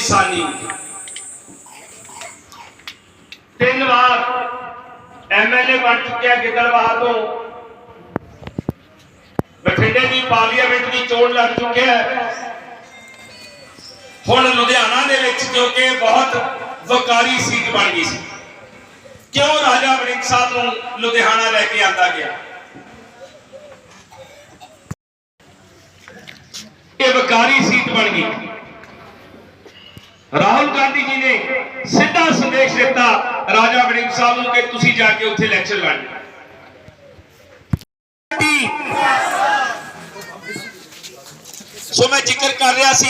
ਸਾਨੀ। ਤਿੰਨ ਵਾਰ ਐਮਐਲਏ ਬਣ ਚੁੱਕਿਆ ਗਿੱਦੜਵਾਹ ਤੋਂ। ਬਠਿੰਡੇ ਦੀ ਪਾਰਲੀਮੈਂਟ ਦੀ ਚੋਣ ਲੜ ਚੁੱਕਿਆ ਹੁਣ ਲੁਧਿਆਣਾ ਦੇ ਵਿੱਚ ਕਿਉਂਕਿ ਬਹੁਤ ਵਕਾਰੀ ਸੀਟ ਬਣ ਗਈ ਸੀ। ਕਿਉਂ ਰਾਜਾ ਵੜਿੰਗ ਸਾਹਿਬ ਨੂੰ ਲੁਧਿਆਣਾ ਲੈ ਕੇ ਆਂਦਾ ਗਿਆ? ਇਹ ਵਕਾਰੀ ਸੀਟ ਬਣ ਗਈ। ਰਾਹੁਲ ਗਾਂਧੀ ਜੀ ਨੇ ਸਿੱਧਾ ਸੰਦੇਸ਼ ਦਿੱਤਾ ਰਾਜਾ ਵੜਿੰਗ ਸਾਹਿਬ ਨੂੰ ਕਿ ਤੁਸੀਂ ਜਾ ਕੇ ਉੱਥੇ ਇਲੈਕਸ਼ਨ ਲੜਨਾ ਸੋ ਮੈਂ ਜ਼ਿਕਰ ਕਰ ਰਿਹਾ ਸੀ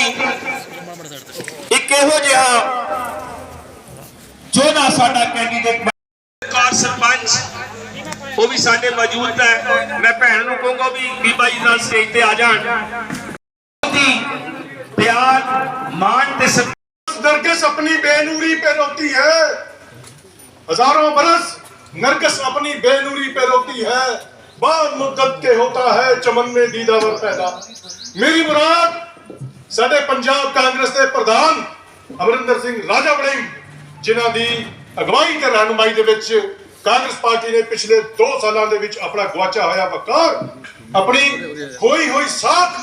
ਇੱਕ ਇਹੋ ਜਿਹਾ ਜੋਧਾ ਸਾਡਾ ਕੈਂਡੀਡੇਟ ਕਾਰ ਸਰਪੰਚ ਉਹ ਵੀ ਸਾਡੇ ਮੌਜੂਦ ਹੈ। ਮੈਂ ਭੈਣ ਨੂੰ ਕਹੂੰਗਾ ਵੀ ਬੀਬਾ ਜੀ ਨਾਲ ਸਟੇਜ ਤੇ ਆ ਜਾਣ। ਪਿਆਰ ਮਾਣ ਤੇ नरगिस अपनी बेनूरी पे रोती है हजारों बरस नरगिस अपनी बेनूरी पे रोती है बाद मुद्दत के होता है चमन में दीदावर पैदा मेरी मुराद ਸਾਡੇ ਪੰਜਾਬ ਕਾਂਗਰਸ ਦੇ ਪ੍ਰਧਾਨ ਅਮਰਿੰਦਰ ਸਿੰਘ ਰਾਜਾ ਵੜਿੰਗ ਜਿਨ੍ਹਾਂ ਦੀ ਅਗਵਾਈ ਤੇ ਰਹਿਨੁਮਾਈ ਦੇ ਵਿੱਚ ਕਾਂਗਰਸ ਪਾਰਟੀ ਨੇ ਪਿਛਲੇ 2 ਸਾਲਾਂ ਦੇ ਵਿੱਚ ਆਪਣਾ ਗਵਾਚਾ ਹੋਇਆ ਵਕਾਰ ਆਪਣੀ ਖੋਈ ਹੋਈ ਸਾਥ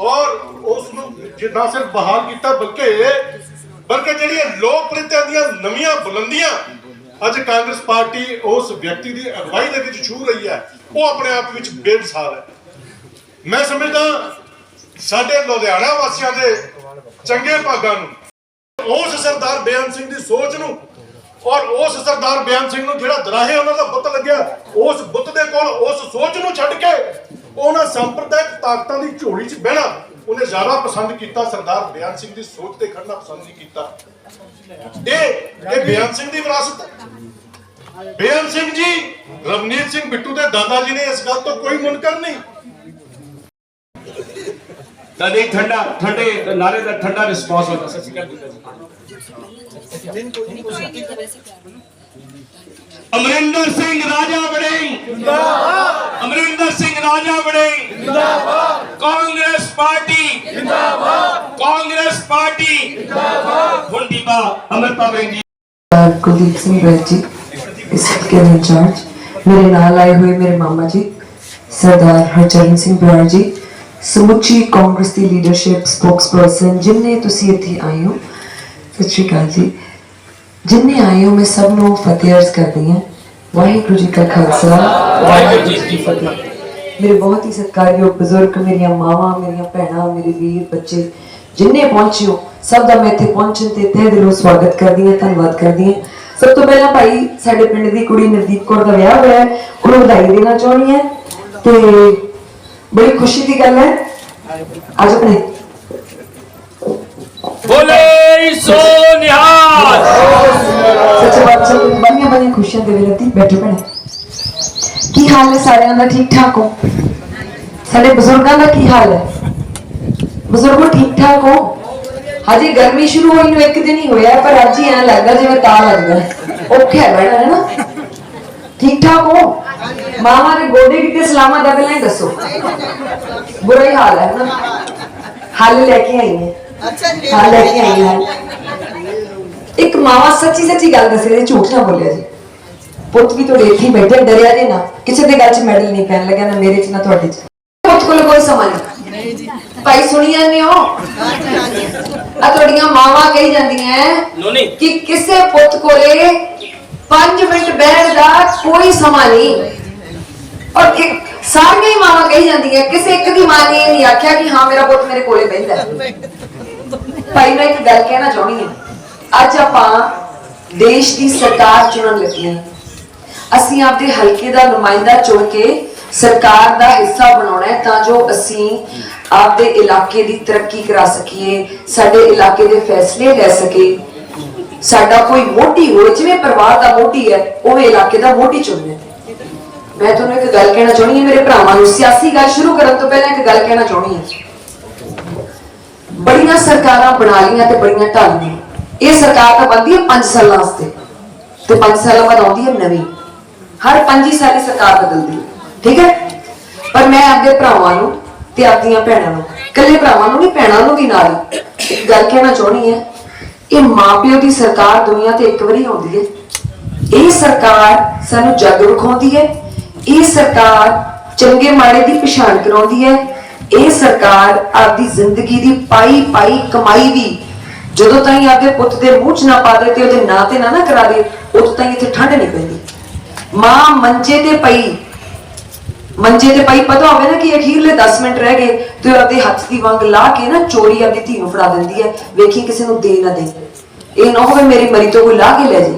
ਔਰ ਉਸ ਨੂੰ ਜਿੱਦਾਂ ਸਿਰਫ ਬਹਾਲ ਕੀਤਾ ਬਲਕਿ ਬਲਕਿ ਜਿਹੜੀਆਂ ਲੋਕਪ੍ਰਿਯਤਾ ਦੀਆਂ ਨਵੀਆਂ ਬੁਲੰਦੀਆਂ, ਅੱਜ ਕਾਂਗਰਸ ਪਾਰਟੀ ਉਸ ਵਿਅਕਤੀ ਦੀ ਅਗਵਾਈ ਦੇ ਵਿੱਚ ਛੂ ਰਹੀ ਹੈ, ਉਹ ਆਪਣੇ ਆਪ ਵਿੱਚ ਬੇਮਿਸਾਲ ਹੈ। ਮੈਂ ਸਮਝਦਾ ਸਾਡੇ ਲੁਧਿਆਣਾ ਵਾਸੀਆਂ ਦੇ ਚੰਗੇ ਭਾਗਾਂ ਨੂੰ, ਉਸ ਸਰਦਾਰ ਬੇਅੰਤ ਸਿੰਘ ਦੀ ਸੋਚ ਨੂੰ, ਔਰ ਉਸ ਸਰਦਾਰ ਬੇਅੰਤ ਸਿੰਘ ਨੂੰ ਜਿਹੜਾ ਦਰਾਹੇ ਉਹਨਾਂ ਦਾ ਬੁੱਤ ਲੱਗਿਆ, ਉਸ ਬੁੱਤ ਦੇ ਕੋਲ ਉਸ ਸੋਚ ਨੂੰ ਛੱਡ ਕੇ ਉਹਨਾਂ ਸੰਪਰਦਾਇਕ ਤਾਕਤਾਂ ਦੀ ਝੋਲੀ 'ਚ ਬਹਿਣਾ। ਉਹਨੇ ਜ਼ਿਆਦਾ ਪਸੰਦ ਕੀਤਾ ਸਰਦਾਰ ਬੇਅੰਤ ਸਿੰਘ ਦੀ ਸੋਚ ਤੇ ਖੜਨਾ ਪਸੰਦ ਨਹੀਂ ਕੀਤਾ ਇਹ ਇਹ ਬੇਅੰਤ ਸਿੰਘ ਦੀ ਵਿਰਾਸਤ ਹੈ ਬੇਅੰਤ ਸਿੰਘ ਜੀ ਰਵਨੀਤ ਸਿੰਘ ਬਿੱਟੂ ਦੇ ਦਾਦਾ ਜੀ ਨੇ ਇਸ ਗੱਲ ਤੋਂ ਕੋਈ ਮੁਨਕਰ ਨਹੀਂ ਤਦੇ ਠੰਡਾ ਠੰਡੇ ਨਾਰੇ ਦਾ ਠੰਡਾ ਰਿਸਪਾਂਸ ਹੁੰਦਾ ਸ਼੍ਰੀ ਅਕਾਲ ਜੀ ਅਮਰਿੰਦਰ ਸਿੰਘ ਰਾਜਾ ਵੜਿੰਗ ਜਿੰਦਾਬਾਦ। ਅਮਰਿੰਦਰ ਸਿੰਘ ਰਾਜਾ ਵੜਿੰਗ ਜਿੰਦਾਬਾਦ। ਕਾਂਗਰਸ ਪਾਰਟੀ। ਜਿੰਦਾਬਾਦ। ਕਾਂਗਰਸ ਪਾਰਟੀ। ਜਿੰਦਾਬਾਦ। ਹੁਣ ਦੀਪਾ ਅਮਰਪਾ ਵੜਿੰਗ ਜੀ ਸਰਦਾਰ ਕੁਲਦੀਪ ਸਿੰਘ ਵੈਦ ਜੀ ਇਸ ਕੇ ਇੰਚਾਰਜ। ਮੇਰੇ ਨਾਲ ਆਏ ਹੋਏ ਮੇਰੇ ਮਾਮਾ ਜੀ ਸਰਦਾਰ ਹਰਚਰਨ ਸਿੰਘ ਬਰਾੜ ਜੀ ਸਮੁੱਚੀ ਕਾਂਗਰਸ ਦੀ ਲੀਡਰਸ਼ਿਪ ਸਪੋਕਸਪਰਸਨ ਜਿੰਨੇ ਤੁਸੀਂ ਇੱਥੇ ਆਏ ਹੋ। ਸਤਿ ਸ਼੍ਰੀ ਅਕਾਲ ਜੀ। ਜਿੰਨੇ ਆਏ ਹੋ ਮੈਂ ਸਭ ਨੂੰ ਫਤਿਹ ਅਰਜ਼ ਕਰਦੀ ਹਾਂ। ਵਾਹਿਗੁਰੂ ਜੀ ਕਾ ਖਾਲਸਾ। ਵਾਹਿਗੁਰੂ ਜੀ ਕੀ ਫਤਿਹ। ਮੇਰੇ ਬਹੁਤ ਹੀ ਸਤਿਕਾਰਯੋਗ ਬਜ਼ੁਰਗ ਮੇਰੀਆਂ ਮਾਵਾਂ ਮੇਰੀਆਂ ਭੈਣਾਂ ਮੇਰੇ ਵੀਰ ਬੱਚੇ ਜਿੰਨੇ ਪਹੁੰਚੇ ਹੋ ਸਭ ਦਾ ਮੈਂ ਇੱਥੇ ਪਹੁੰਚਣ ਤੇ ਤਹਿ ਦਿਲੋਂ ਸਵਾਗਤ ਕਰਦੀ ਹਾਂ ਧੰਨਵਾਦ ਕਰਦੀ ਹਾਂ। ਸਭ ਤੋਂ ਪਹਿਲਾਂ ਭਾਈ ਸਾਡੇ ਪਿੰਡ ਦੀ ਕੁੜੀ ਨਵਦੀਪ ਕੌਰ ਦਾ ਵਿਆਹ ਹੋਇਆ ਹੈ। ਉਹਨੂੰ ਵਧਾਈ ਦੇਣਾ ਚਾਹੁੰਦੀ ਹਾਂ ਤੇ ਬੜੀ ਖੁਸ਼ੀ ਦੀ ਗੱਲ ਹੈ। ਅੱਜ ਆਪਣੇ। ਬੋਲੇ ਸੋ ਨਿਹਾਲ ਸੱਚੇ ਬਾਦਸ਼ਾਹ ਦੀ ਬੰਨੀਆਂ ਬੰਨੀਆਂ ਖੁਸ਼ੀਆਂ ਦੇ ਵੇਲੇ ਦੀ ਬੈਠੇ ਭੈਣੇ। ਕੀ ਹਾਲ ਹੈ ਸਾਰਿਆਂ ਦਾ? ਠੀਕ ਠਾਕ ਹੋ? ਸਾਡੇ ਬਜ਼ੁਰਗਾਂ ਦਾ ਕੀ ਹਾਲ ਹੈ? ਬਜ਼ੁਰਗੋ ਠੀਕ ਠਾਕ ਹੋ? ਹਜੇ ਗਰਮੀ ਸ਼ੁਰੂ ਹੋਈ ਨੂੰ ਇੱਕ ਦਿਨ ਹੀ ਹੋਇਆ ਪਰ ਅੱਜ ਹੀ ਐਂ ਲੱਗਦਾ ਜਿਵੇਂ ਤਾਂ ਲੱਗਦਾ। ਔਖਾ ਹੈ ਬੜਾ ਹੈ ਨਾ? ਠੀਕ ਠਾਕ ਹੋ? ਮਾਮਾ ਦੇ ਗੋਡੇ ਕਿਤੇ ਸਲਾਮਤ ਆ ਪਹਿਲਾਂ ਹੀ ਦੱਸੋ। ਬੁਰਾ ਹੀ ਹਾਲ ਹੈ ਨਾ? ਹੱਲ ਲੈ ਕੇ ਆਈ ਹੈ ਅੱਛਾ ਲੈ ਕੇ ਆਈ ਹਾਂ। ਇੱਕ ਮਾਵਾ ਸੱਚੀ ਸੱਚੀ ਗੱਲ ਦੱਸੇ ਤੇ ਝੂਠ ਨਾ ਬੋਲਿਆ ਜੀ। ਪੁੱਤ ਵੀ ਤੁਹਾਡੇ ਇੱਥੇ ਬੈਠੇ ਡਰਿਆ ਜੇ ਨਾ। ਕਿਸੇ ਦੇ ਗੱਲ 'ਚ ਮੈਡਲ ਨਹੀਂ ਪੈਣ ਲੱਗਿਆ ਨਾ ਮੇਰੇ 'ਚ ਨਾ ਤੁਹਾਡੇ 'ਚ। ਪੁੱਤ ਕੋਲ ਕੋਈ ਸਮਾਂ ਨਹੀਂ। ਜੀ। ਭਾਈ ਸੁਣੀ ਜਾਂਦੇ ਹੋ? ਆ ਤੁਹਾਡੀਆਂ ਮਾਵਾਂ ਕਹੀ ਜਾਂਦੀਆਂ ਕਿ ਕਿਸੇ ਪੁੱਤ ਕੋਲੇ 5 ਮਿੰਟ ਬਹਿਣ ਦਾ ਕੋਈ ਸਮਾਂ ਨਹੀਂ। ਔਰ ਕਿ ਸਾਰੀਆਂ ਹੀ ਮਾਵਾਂ ਕਹੀ ਜਾਂਦੀਆਂ ਕਿਸੇ ਇੱਕ ਦੀ ਮਾਂ ਨੇ ਇਹ ਨਹੀਂ ਆਖਿਆ ਕਿ ਹਾਂ ਮੇਰਾ ਪੁੱਤ ਮੇਰੇ ਕੋਲੇ ਬੈਠਦਾ ਹੈ ਭਾਈ ਮੈਂ ਇੱਕ ਗੱਲ ਕਹਿਣਾ ਚਾਹੁੰਦੀ ਹਾਂ। ਅੱਜ ਆਪਾਂ ਦੇਸ਼ ਦੀ ਸਰਕਾਰ ਚੁਣਨ ਲੱਗੇ ਹਾਂ। ਅਸੀਂ ਆਪਦੇ ਹਲਕੇ ਦਾ ਨੁਮਾਇੰਦਾ ਚੁਣ ਕੇ ਸਰਕਾਰ ਦਾ ਹਿੱਸਾ ਬਣਾਉਣਾ ਹੈ ਤਾਂ ਜੋ ਅਸੀਂ ਆਪਦੇ ਇਲਾਕੇ ਦੀ ਤਰੱਕੀ ਕਰਾ ਸਕੀਏ, ਸਾਡੇ ਇਲਾਕੇ ਦੇ ਫੈਸਲੇ ਲੈ ਸਕੇ ਸਾਡਾ ਕੋਈ ਮੋਢੀ ਹੋਵੇ ਜਿਵੇਂ ਪਰਿਵਾਰ ਦਾ ਮੋਢੀ ਹੈ ਉਹ ਇਲਾਕੇ ਦਾ ਮੋਢੀ ਚੁਣਨਾ ਹੈ। ਮੈਂ ਤੁਹਾਨੂੰ ਇੱਕ ਗੱਲ ਕਹਿਣਾ ਚਾਹੁੰਦੀ ਹਾਂ, ਮੇਰੇ ਭਰਾਵਾਂ ਨੂੰ ਸਿਆਸੀ ਗੱਲ ਸ਼ੁਰੂ ਕਰਨ ਤੋਂ ਪਹਿਲਾਂ ਇੱਕ ਗੱਲ ਕਹਿਣਾ ਚਾਹੁੰਦੀ ਹਾਂ। ਬੜੀਆਂ ਸਰਕਾਰਾਂ ਬਣਾ ਲੀਆਂ ਤੇ ਬੜੀਆਂ ਢਾਲੀਆਂ ਇਹ ਸਰਕਾਰ ਤਾਂ ਬਣਦੀ ਹੈ 5 ਸਾਲਾਂ ਵਾਸਤੇ। ਤੇ 5 ਸਾਲਾਂ ਬਾਅਦ ਆਉਂਦੀ ਹੈ ਨਵੀਂ। ਹਰ 5 ਸਾਲੀ ਸਰਕਾਰ ਬਦਲਦੀ ਹੈ। ਠੀਕ ਹੈ? ਪਰ ਮੈਂ ਆਪਦੇ ਭਰਾਵਾਂ ਨੂੰ ਤੇ ਆਪਦੀਆਂ ਭੈਣਾਂ ਨੂੰ, ਇਕੱਲੇ ਭਰਾਵਾਂ ਨੂੰ ਨਹੀਂ, ਭੈਣਾਂ ਨੂੰ ਵੀ ਨਾਲ ਇੱਕ ਗੱਲ ਕਹਿਣਾ ਚਾਹੁੰਦੀ ਹੈ। ਇਹ ਮਾਪਿਓ ਦੀ ਸਰਕਾਰ ਦੁਨੀਆ ਤੇ ਇੱਕ ਵਾਰੀ ਆਉਂਦੀ ਹੈ। ਇਹ ਸਰਕਾਰ ਸਾਨੂੰ ਜੱਗ ਵਿਖਾਉਂਦੀ ਹੈ। ਇਹ ਸਰਕਾਰ ਚੰਗੇ ਮਾੜੇ ਦੀ ਪਛਾਣ ਕਰਾਉਂਦੀ ਹੈ। ਇਹ ਸਰਕਾਰ ਆਪਦੀ ਜ਼ਿੰਦਗੀ ਦੀ ਪਾਈ ਪਾਈ ਕਮਾਈ ਵੀ ਜਦੋਂ ਤਾਈਂ ਆਪਦੇ ਪੁੱਤ ਦੇ ਮੂੰਹ 'ਚ ਨਾ ਪਾ ਦੇ ਤੇ ਉਹਦੇ ਨਾਂ ਤੇ ਨਾ ਨਾ ਕਰਾ ਦੇ, ਉਦੋਂ ਤਾਈਂ ਇੱਥੇ ਠੰਡ ਨਹੀਂ ਪੈਂਦੀ। ਮਾਂ ਮੰਜੇ ਤੇ ਪਈ, ਮੰਜੇ ਤੇ ਪਈ, ਪਤਾ ਹੋਵੇ ਨਾ ਕਿ ਅਖੀਰਲੇ 10 ਮਿੰਟ ਰਹਿ ਗਏ, ਤੇ ਉਹ ਆਪਦੇ ਹੱਥ ਦੀ ਵੰਗ ਲਾ ਕੇ ਨਾ ਚੋਰੀ ਆਪਦੀ ਧੀ ਨੂੰ ਫੜਾ ਦਿੰਦੀ ਹੈ। ਵੇਖੀ ਕਿਸੇ ਨੂੰ ਦੇ ਨਾ ਦੇ। ਇਹ ਨਾ ਹੋਵੇ ਮੇਰੀ ਮਰੀ ਤੋਂ ਕੋਈ ਲਾ ਕੇ ਲੈ ਜੇ।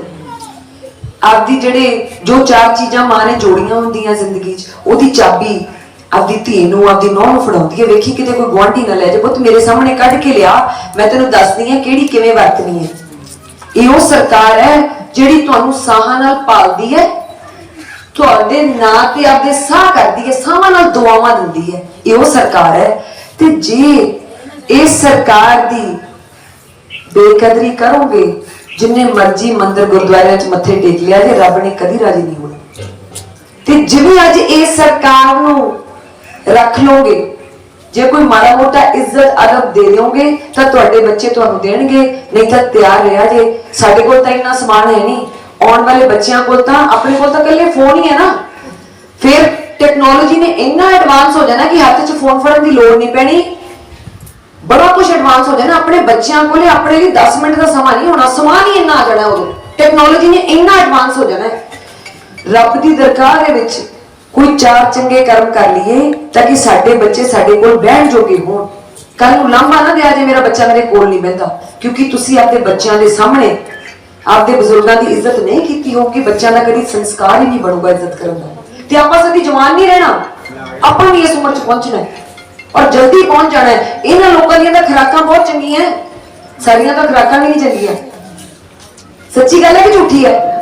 ਆਪਦੀ ਜਿਹੜੇ ਜੋ ਚਾਰ ਚੀਜ਼ਾਂ ਮਾਂ ਨੇ ਜੋੜੀਆਂ ਹੁੰਦੀਆਂ ਜ਼ਿੰਦਗੀ 'ਚ, ਉਹਦੀ ਚਾਬੀ ਆਪਦੀ ਧੀ ਨੂੰ, ਆਪਦੀ ਨੂੰਹ ਨੂੰ ਫੜਾਉਂਦੀ ਹੈ। ਵੇਖੀ ਕਿਤੇ ਕੋਈ ਗੁਆਂਢੀ ਨਾ ਲੈ ਜੇ ਪੁੱਤ, ਮੇਰੇ ਸਾਹਮਣੇ ਕੱਢ ਕੇ ਲਿਆ। ਮੈਂ ਤੈਨੂੰ ਦੱਸਦੀ ਹਾਂ ਕਿਹੜੀ ਕਿਵੇਂ ਵਰਤਣੀ ਹੈ। ਇਹ ਉਹ ਸਰਕਾਰ ਹੈ ਜਿਹੜੀ ਤੁਹਾਨੂੰ ਸਾਹਾਂ ਨਾਲ ਪਾਲਦੀ ਹੈ। ਤੁਹਾਡੇ ਨਾਂ ਤੇ ਆਪਦੇ ਸਾਹ ਕਰਦੀ ਹੈ, ਸਾਹਾਂ ਨਾਲ ਦੁਆਵਾਂ ਦਿੰਦੀ ਹੈ। ਇਹ ਉਹ ਸਰਕਾਰ ਹੈ। ਤੇ ਜੇ ਇਸ ਸਰਕਾਰ ਦੀ ਬੇਕਦਰੀ ਕਰੋਗੇ, ਜਿੰਨੇ ਮਰਜ਼ੀ ਮੰਦਰ ਗੁਰਦੁਆਰਿਆਂ 'ਚ ਮੱਥੇ ਟੇਕ ਲਿਆ ਜੇ, ਰੱਬ ਨੇ ਕਦੀ ਰਾਜੀ ਨਹੀਂ ਹੋਣਾ। ਤੇ ਜਿਵੇਂ ਅੱਜ ਇਹ ਸਰਕਾਰ ਨੂੰ ਰੱਖ ਲੋਗੇ ਜੇ ਕੋਈ ਮਾੜਾ ਮੋਟਾ ਇੱਜ਼ਤ, ਅਦਬ ਦੇ ਦਿਓਗੇ, ਤਾਂ ਤੁਹਾਡੇ ਬੱਚੇ ਤੁਹਾਨੂੰ ਦੇਣਗੇ, ਨਹੀਂ ਤਾਂ ਤਿਆਰ ਰਿਹਾ ਜੇ। ਸਾਡੇ ਕੋਲ ਤਾਂ ਇੰਨਾ ਸਮਾਨ ਹੈ ਨਹੀਂ। ਆਉਣ ਵਾਲੇ ਬੱਚਿਆਂ ਕੋਲ ਤਾਂ, ਆਪਣੇ ਕੋਲ ਤਾਂ ਇਕੱਲੇ ਫੋਨ ਹੀ ਹੈ ਨਾ। ਫਿਰ ਟੈਕਨੋਲੋਜੀ ਨੇ ਇੰਨਾ ਐਡਵਾਂਸ ਹੋ ਜਾਣਾ ਕਿ ਹੱਥ 'ਚ ਫੋਨ ਫੜਨ ਦੀ ਲੋੜ ਨਹੀਂ ਪੈਣੀ। ਬੜਾ ਕੁਝ ਐਡਵਾਂਸ ਹੋ ਜਾਣਾ ਆਪਣੇ ਬੱਚਿਆਂ ਕੋਲੇ, ਆਪਣੇ ਲਈ 10 ਮਿੰਟ ਦਾ ਸਮਾਂ ਨਹੀਂ ਹੋਣਾ ਸਮਾਂ ਹੀ ਇੰਨਾ ਆ ਜਾਣਾ ਉਦੋਂ। ਟੈਕਨੋਲੋਜੀ ਨੇ ਇੰਨਾ ਐਡਵਾਂਸ ਹੋ ਜਾਣਾ ਰੱਬ ਦੀ ਦਰਗਾਹ ਦੇ ਵਿੱਚ ਕੋਈ ਚਾਰ ਚੰਗੇ ਕਰਮ ਕਰ ਲਈਏ ਤਾਂ ਕਿ ਸਾਡੇ ਬੱਚੇ ਸਾਡੇ ਕੋਲ ਬਹਿਣ ਜੋਗੇ ਹੋਣ। ਕੱਲ ਨੂੰ ਲਾਂਭਾ ਨਾ ਦਿਆ ਜੇ ਮੇਰਾ ਬੱਚਾ ਮੇਰੇ ਕੋਲ ਨਹੀਂ ਬਹਿੰਦਾ, ਕਿਉਂਕਿ ਤੁਸੀਂ ਆਪਣੇ ਬੱਚਿਆਂ ਦੇ ਸਾਹਮਣੇ ਆਪਦੇ ਬਜ਼ੁਰਗਾਂ ਦੀ ਇੱਜ਼ਤ ਨਹੀਂ ਕੀਤੀ ਹੋਊਗੀ, ਬੱਚਿਆਂ ਦਾ ਕਦੀ ਸੰਸਕਾਰ ਹੀ ਨਹੀਂ ਬਣੂਗਾ ਇੱਜ਼ਤ ਕਰਨ ਦਾ। ਤੇ ਆਪਾਂ ਸਦੀ ਜਵਾਨ ਨਹੀਂ ਰਹਿਣਾ। ਆਪਾਂ ਵੀ ਇਸ ਉਮਰ 'ਚ ਪਹੁੰਚਣਾ ਹੈ ਔਰ ਜਲਦੀ ਪਹੁੰਚ ਜਾਣਾ ਹੈ। ਇਹਨਾਂ ਲੋਕਾਂ ਦੀਆਂ ਤਾਂ ਖੁਰਾਕਾਂ ਬਹੁਤ ਚੰਗੀਆਂ ਸਾਡੀਆਂ ਤਾਂ ਖੁਰਾਕਾਂ ਵੀ ਨਹੀਂ ਚੰਗੀਆਂ। ਸੱਚੀ ਗੱਲ ਹੈ ਕਿ ਝੂਠੀ ਹੈ?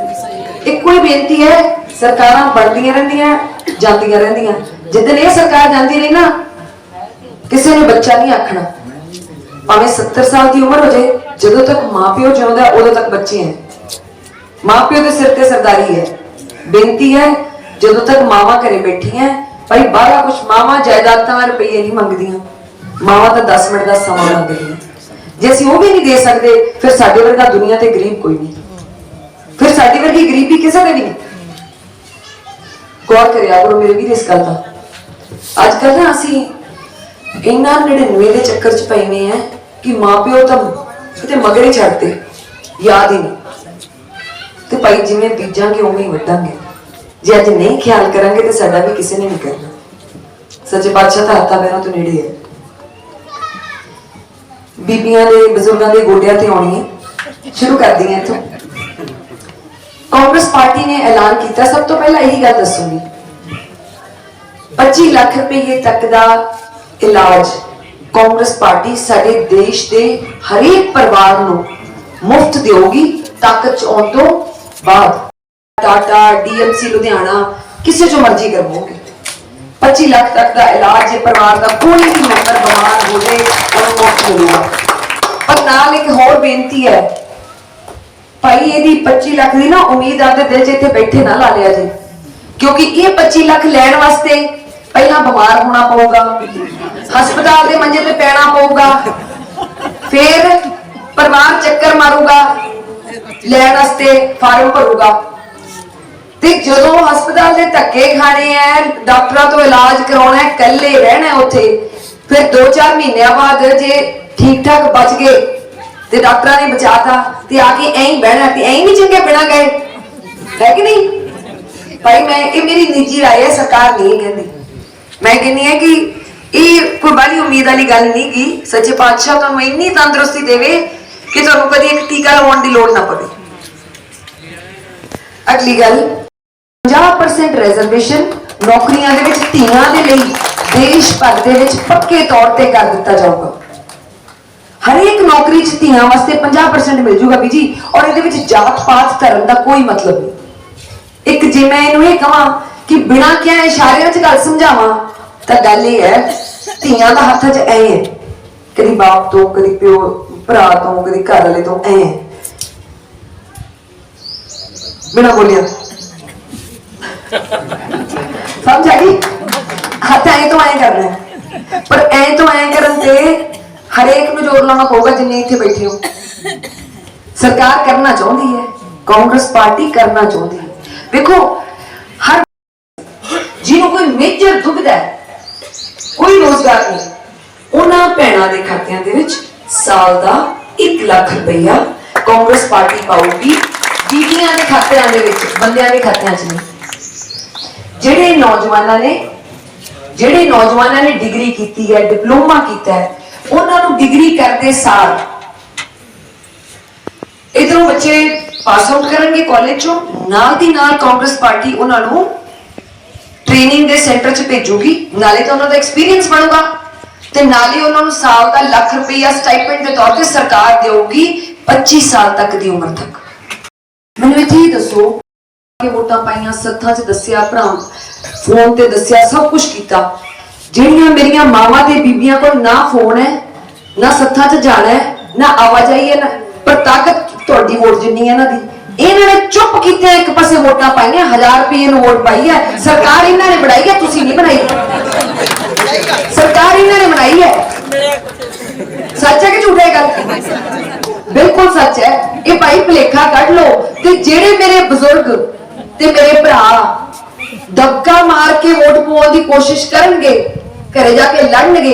ਇੱਕੋ ਹੀ ਬੇਨਤੀ ਹੈ, ਸਰਕਾਰਾਂ ਬਣਦੀਆਂ ਰਹਿੰਦੀਆਂ, ਜਾਂਦੀਆਂ ਰਹਿੰਦੀਆਂ। ਜਿੱਦਣ ਇਹ ਸਰਕਾਰ ਜਾਂਦੀ ਰਹੀ ਨਾ, ਕਿਸੇ ਨੇ ਬੱਚਾ ਨਹੀਂ ਆਖਣਾ। ਭਾਵੇਂ 70 ਸਾਲ ਦੀ ਉਮਰ ਹੋ ਜਾਏ, ਜਦੋਂ ਤੱਕ ਮਾਪਿਓ ਜਿਉਂਦਾ, ਉਦੋਂ ਤੱਕ ਬੱਚੇ ਹੈ। ਮਾਪਿਓ ਦੇ ਸਿਰ ਤੇ ਸਰਦਾਰੀ ਹੈ। ਬੇਨਤੀ ਹੈ, ਜਦੋਂ ਤੱਕ ਮਾਵਾਂ ਘਰੇ ਬੈਠੀਆਂ, ਭਾਈ ਬਾਹਲਾ ਕੁਛ ਮਾਵਾਂ ਜਾਇਦਾਦਾਂ ਰੁਪਈਏ ਨਹੀਂ ਮੰਗਦੀਆਂ। ਮਾਵਾਂ ਤਾਂ 10 ਮਿੰਟ ਦਾ ਸਮਾਂ ਮੰਗਦੀਆਂ। ਜੇ ਅਸੀਂ ਉਹ ਵੀ ਨਹੀਂ ਦੇ ਸਕਦੇ, ਫਿਰ ਸਾਡੇ ਵਰਗਾ ਦੁਨੀਆ ਤੇ ਗਰੀਬ ਕੋਈ ਨਹੀਂ। ਫਿਰ ਸਾਡੀ ਵਰਗੀ ਗਰੀਬੀ ਕਿਸੇ ਦੇ ਵੀ ਨਹੀਂ ਗੌਰ ਕਰਿਆ ਕਰੋ ਮੇਰੇ ਵੀਰ, ਇਸ ਗੱਲ ਦਾ। ਅੱਜ ਕੱਲ੍ਹ ਨਾ ਅਸੀਂ ਇੰਨਾ 99 ਦੇ ਚੱਕਰ 'ਚ ਪਏ ਹੋਏ ਆ ਕਿ ਮਾਪਿਓ ਤਾਂ ਕਿਤੇ ਮਗਰੇ ਛੱਡਦੇ ਯਾਦ ਹੀ ਨਹੀਂ। ਤੇ ਭਾਈ, ਜਿਵੇਂ ਬੀਜਾਂਗੇ, ਉਵੇਂ ਹੀ ਵੱਢਾਂਗੇ। ਜੇ ਅੱਜ ਨਹੀਂ ਖਿਆਲ ਕਰਾਂਗੇ, ਤੇ ਸਾਡਾ ਵੀ ਕਿਸੇ ਨੇ ਨਹੀਂ ਕਰਨਾ। ਸੱਚੇ ਪਾਤਸ਼ਾਹ ਤਾਂ ਹੱਥਾਂ ਪੈਰਾਂ ਤੋਂ ਨੇੜੇ ਹੈ ਬੀਬੀਆਂ ਦੇ, ਬਜ਼ੁਰਗਾਂ ਦੇ ਗੋਡਿਆਂ ਤੇ ਆਉਣੀ ਹੈ। ਸ਼ੁਰੂ ਕਰਦੀ ਹਾਂ ਇੱਥੋਂ। ਕਾਂਗਰਸ ਪਾਰਟੀ ਨੇ ਐਲਾਨ ਕੀਤਾ, ਸਭ ਤੋਂ ਪਹਿਲਾਂ ਇਹੀ ਗੱਲ ਦੱਸੂਗੀ। 25 ਲੱਖ ਰੁਪਏ ਤੱਕ ਦਾ ਇਲਾਜ ਕਾਂਗਰਸ ਪਾਰਟੀ ਸਾਡੇ ਦੇਸ਼ ਦੇ ਹਰੇਕ ਪਰਿਵਾਰ ਨੂੰ ਮੁਫਤ ਦੇਊਗੀ, ਤਾਕਤ ਚ ਆਉਣ ਤੋਂ ਬਾਅਦ। ਟਾਟਾ, ਡੀਐਮਸੀ, ਲੁਧਿਆਣਾ, ਕਿਸੇ ਜੋ ਮਰਜ਼ੀ ਕਰਵਾਓਗੇ। 25 ਲੱਖ ਤੱਕ ਦਾ ਇਲਾਜ ਜੇ ਪਰਿਵਾਰ ਦਾ ਕੋਈ ਵੀ ਮੈਂਬਰ ਬਿਮਾਰ ਹੋ ਜਾਏ ਉਹਨੂੰ ਮੁਫਤ ਮਿਲੂਗਾ। ਪਰ ਨਾਲ ਇੱਕ ਹੋਰ ਬੇਨਤੀ ਹੈ ਭਾਈ, ਇਹਦੀ 25 ਲੱਖ ਦੀ ਨਾ ਉਮੀਦ ਆਦੇ ਦਿਲ 'ਚ ਇੱਥੇ ਬੈਠੇ ਨਾ ਲਾ ਲਿਆ ਜੀ। ਕਿਉਂਕਿ ਇਹ 25 ਲੱਖ ਲੈਣ ਵਾਸਤੇ ਪਹਿਲਾਂ ਬਿਮਾਰ ਹੋਣਾ ਪਊਗਾ, ਹਸਪਤਾਲ ਦੇ ਮੰਜੇ ਤੇ ਪੈਣਾ ਪਊਗਾ, ਫਿਰ ਪਰਿਵਾਰ ਚੱਕਰ ਮਾਰੂਗਾ, ਲੈਣ ਵਾਸਤੇ ਫਾਰਮ ਭਰੂਗਾ। ਤੇ ਜਦੋਂ ਹਸਪਤਾਲ ਦੇ ਧੱਕੇ ਖਾਣੇ ਐ, ਡਾਕਟਰਾਂ ਤੋਂ ਇਲਾਜ ਕਰਾਉਣਾ ਇਕੱਲੇ ਰਹਿਣਾ ਉੱਥੇ, ਫਿਰ 2-4 ਮਹੀਨਿਆਂ ਬਾਅਦ ਜੇ ਠੀਕ ਠਾਕ ਬਚ ਗਏ ਤੇ ਡਾਕਟਰਾਂ ਨੇ ਬਚਾਤਾ ਤੇ ਆ ਕੇ ਐਂ ਹੀ ਬਹਿਣਾ ਤੇ ਐਂ ਹੀ ਚੰਗੇ ਬਿਨਾ ਗਏ। ਹੈ ਕਿ ਨਹੀਂ? ਭਾਈ, ਮੈਂ, ਇਹ ਮੇਰੀ ਨਿੱਜੀ ਰਾਏ ਹੈ, ਸਰਕਾਰ ਨਹੀਂ ਕਹਿੰਦੀ। ਮੈਂ ਕਹਿੰਦੀ ਹਾਂ ਕਿ ਇਹ ਕੋਈ ਬੜੀ ਉਮੀਦ ਵਾਲੀ ਗੱਲ ਨਹੀਂ ਗਈ ਸੱਚੇ ਪਾਤਸ਼ਾਹ ਤੁਹਾਨੂੰ ਇੰਨੀ ਤੰਦਰੁਸਤੀ ਦੇਵੇ ਕਿ ਤੁਹਾਨੂੰ ਕਦੀ ਇੱਕ ਟੀਕਾ ਲਵਾਉਣ ਦੀ ਲੋੜ ਨਾ ਪਵੇ। ਅਗਲੀ ਗੱਲ 50% ਰਿਜ਼ਰਵੇਸ਼ਨ ਨੌਕਰੀਆਂ ਦੇ ਵਿੱਚ ਧੀਆਂ ਦੇ ਲਈ ਦੇਸ਼ ਭਰ ਦੇ ਵਿੱਚ ਪੱਕੇ ਤੌਰ ਤੇ ਕਰ ਦਿੱਤਾ ਜਾਊਗਾ। ਹਰੇਕ ਨੌਕਰੀ 'ਚ ਧੀਆਂ ਵਾਸਤੇ 50% ਮਿਲ ਜੂਗਾ ਵੀ ਔਰ ਇਹਦੇ ਵਿੱਚ ਜਾਤ ਪਾਤ ਕਰਨ ਦਾ ਕੋਈ ਮਤਲਬ ਨਹੀਂ। ਇੱਕ ਜੇ ਮੈਂ ਇਹਨੂੰ ਇਹ ਕਹਾਂ ਕਿ ਬਿਨਾਂ ਕਿਹਾ ਇਸ਼ਾਰਿਆਂ 'ਚ ਗੱਲ ਸਮਝਾਵਾਂ, ਤਾਂ ਗੱਲ ਇਹ ਹੈ, ਧੀਆਂ ਦਾ ਹੱਥ 'ਚ ਐ ਹੈ। ਕਦੀ ਬਾਪ ਤੋਂ, ਕਦੀ ਪਿਓ, ਭਰਾ ਤੋਂ, ਕਦੀ ਘਰ ਵਾਲੇ ਤੋਂ ਐ ਹੈ। ਬਿਨਾਂ ਬੋਲਿਆ। ਸਮਝ ਆ ਗਈ? ਹੱਥ ਐ ਤੋਂ ਐ ਕਰਨਾ ਪਰ ਐ ਤੋਂ ਐ ਕਰਨ ਤੇ ਹਰੇਕ ਨੂੰ ਜ਼ੋਰ ਲਾਉਣਾ ਪਊਗਾ ਜਿੰਨੇ ਇੱਥੇ ਬੈਠੇ ਹੋ। ਸਰਕਾਰ ਕਰਨਾ ਚਾਹੁੰਦੀ ਹੈ, ਕਾਂਗਰਸ ਪਾਰਟੀ ਕਰਨਾ ਚਾਹੁੰਦੀ ਹੈ। ਦੇਖੋ ਹਰ ਜਿਹਨੂੰ ਕੋਈ ਮੇਜਰ ਦੁਬਿਧਾ ਹੈ, ਕੋਈ ਰੋਜ਼ਗਾਰ ਨਹੀਂ, ਉਹਨਾਂ ਭੈਣਾਂ ਦੇ ਖਾਤਿਆਂ ਦੇ ਵਿੱਚ ਸਾਲ ਦਾ 1 ਲੱਖ ਰੁਪਈਆ ਕਾਂਗਰਸ ਪਾਰਟੀ ਪਾਊਗੀ, ਬੀਬੀਆਂ ਦੇ ਖਾਤਿਆਂ ਦੇ ਵਿੱਚ, ਬੰਦਿਆਂ ਦੇ ਖਾਤਿਆਂ 'ਚ ਨਹੀਂ। ਜਿਹੜੇ ਨੌਜਵਾਨਾਂ ਨੇ, ਜਿਹੜੇ ਨੌਜਵਾਨਾਂ ਨੇ ਡਿਗਰੀ ਕੀਤੀ ਹੈ ਡਿਪਲੋਮਾ ਕੀਤਾ ਹੈ ਉਹਨਾਂ ਨੂੰ ਡਿਗਰੀ ਕਰਦੇ ਸਾਲ। ਇਧਰੋਂ ਬੱਚੇ ਪਾਸ ਆਊਟ ਕਰਨਗੇ ਕਾਲਜ ਚੋਂ, ਨਾਲ ਦੀ ਨਾਲ ਕਾਂਗਰਸ ਪਾਰਟੀ ਉਹਨਾਂ ਨੂੰ ਟ੍ਰੇਨਿੰਗ ਦੇ ਸੈਂਟਰ 'ਚ ਭੇਜੂਗੀ। ਨਾਲੇ ਤਾਂ ਉਹਨਾਂ ਦਾ ਐਕਸਪੀਰੀਅੰਸ ਬਣੂਗਾ। ਤੇ ਨਾਲੇ ਉਹਨਾਂ ਨੂੰ ਸਾਲ ਦਾ ਲੱਖ ਰੁਪਈਆ ਸਟਾਈਪੈਂਡ ਦੇ ਤੌਰ ਤੇ ਸਰਕਾਰ ਦੇਊਗੀ 25 ਸਾਲ ਤੱਕ ਦੀ ਉਮਰ ਤੱਕ। ਮੈਨੂੰ ਇੱਥੇ ਹੀ ਦੱਸੋ ਕਿ ਵੋਟਾਂ ਪਾਈਆਂ ਸੱਥਾਂ 'ਚ ਦੱਸਿਆ ਭਰਾ, ਫੋਨ ਤੇ ਦੱਸਿਆ, ਸਭ ਕੁਝ ਕੀਤਾ। ਜਿਹੜੀਆਂ ਮੇਰੀਆਂ ਮਾਵਾਂ ਤੇ ਬੀਬੀਆਂ ਕੋਲ ਨਾ ਫੋਨ ਹੈ, ਨਾ ਸੱਥਾਂ 'ਚ ਜਾਣਾ ਹੈ, ਨਾ ਆਵਾਜਾਈ ਹੈ, ਨਾ ਪਰ ਤਾਕਤ ਤੁਹਾਡੀ ਵੋਟ ਜਿੰਨੀ ਹੈ ਇਹਨਾਂ ਦੀ। ਇਹਨਾਂ ਨੇ ਚੁੱਪ ਕੀਤੇ ਇੱਕ ਪਾਸੇ ਵੋਟਾਂ ਪਾਈਆਂ 1000 ਰੁਪਏ ਨੂੰ ਵੋਟ ਪਾਈ ਹੈ। ਸਰਕਾਰ ਇਹਨਾਂ ਨੇ ਬਣਾਈ ਹੈ, ਤੁਸੀਂ ਨਹੀਂ ਬਣਾਈ। ਸਰਕਾਰ ਇਹਨਾਂ ਨੇ ਬਣਾਈ ਹੈ। ਸੱਚ ਹੈ ਕਿ ਝੂਠ ਹੈ ਇਹ ਗੱਲ? ਬਿਲਕੁਲ ਸੱਚ ਹੈ। ਇਹ ਭਾਈ ਭਲੇਖਾ ਕੱਢ ਲਓ। ਤੇ ਜਿਹੜੇ ਮੇਰੇ ਬਜ਼ੁਰਗ ਤੇ ਮੇਰੇ ਭਰਾ ਦਬਕਾ ਮਾਰ ਕੇ ਵੋਟ ਪਾਉਣ ਦੀ ਕੋਸ਼ਿਸ਼ ਕਰਨਗੇ ਘਰੇ ਜਾ ਕੇ ਲੜਨਗੇ